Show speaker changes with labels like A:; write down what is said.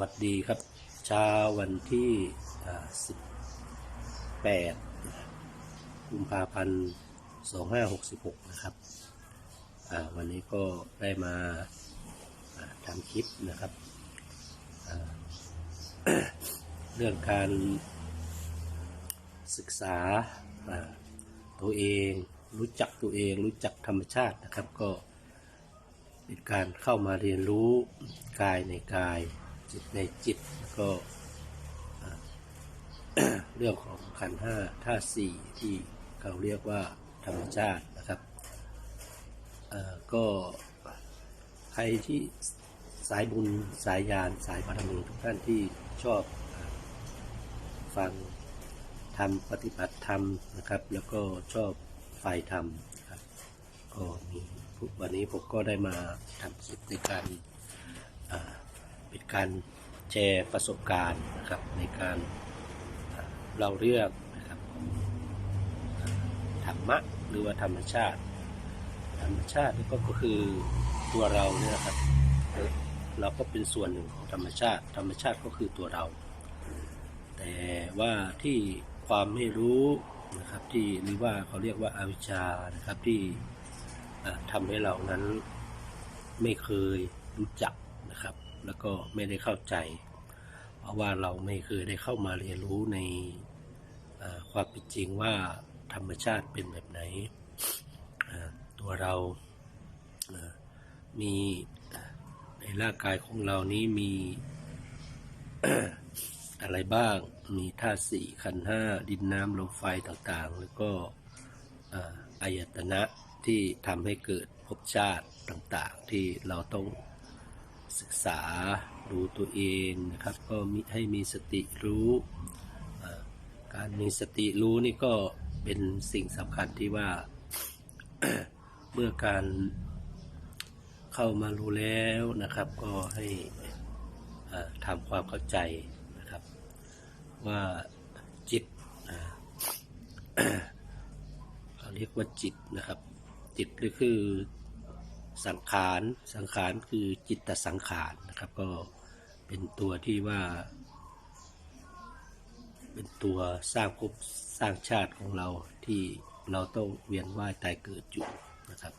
A: วัสดีครับ เช้าวันที่ 18 กุมภาพันธ์ 2566 นะครับ วันนี้ก็ได้มาทำคลิปนะครับ เรื่องการศึกษาตัวเอง รู้จักตัวเอง รู้จักธรรมชาตินะครับก็เป็นการเข้ามาเรียนรู้กายในกาย จิตในจิตแล้วก็เรื่องของขันห้าธาสี่ที่เขาเรียกว่าธรรมชาตินะครับก็ใครที่สายบุญสายญาณสายบารมีทุกท่านที่ชอบอฟังทำปฏิบัติธรรมนะครับ แล้วก็ชอบฝ่ายธรรมครับก็มีวันนี้ผมก็ได้มาทำคลิปในการอ่า เป็นการแชร์ประสบการณ์นะครับในการเล่าเรื่องนะครับธรรมะหรือว่าธรรมชาติ ธรรมชาติก็คือตัวเราเนี่ยนะครับเราก็เป็นส่วนหนึ่งของธรรมชาติ ธรรมชาติก็คือตัวเรา แต่ว่าที่ความไม่รู้นะครับที่หรือว่าเขาเรียกว่าอาวิชชานะครับที่อ่าทำให้เรานั้นไม่เคยรู้จักนะครับ แล้วก็ไม่ได้เข้าใจ เพราะว่าเราไม่เคยได้เข้ามาเรียนรู้ในความเป็นจริงว่าธรรมชาติเป็นแบบไหน ตัวเรามีในร่างกายของเรานี้มีอะไรบ้าง มีธาตุสี่ขันห้าดินน้ำลมไฟต่างๆ แล้วก็อายตนะที่ทำให้เกิดภพชาติต่างๆ ที่เราต้อง ศึกษาดูตัวเองนะครับก็มีให้มีสติรู้การมีสติรู้นี่ก็เป็นสิ่งสำคัญที่ว่า เมื่อการเข้ามารู้แล้วนะครับ ก็ให้ทำความเข้าใจนะครับ ว่าจิตเขาเรียกว่าจิตนะครับ จิตก็คือ สังขาร สังขารคือจิตตสังขารนะครับ ก็เป็นตัวที่ว่า เป็นตัวสร้างภพสร้างชาติของเราที่เราต้องเวียนว่ายตายเกิดอยู่นะครับ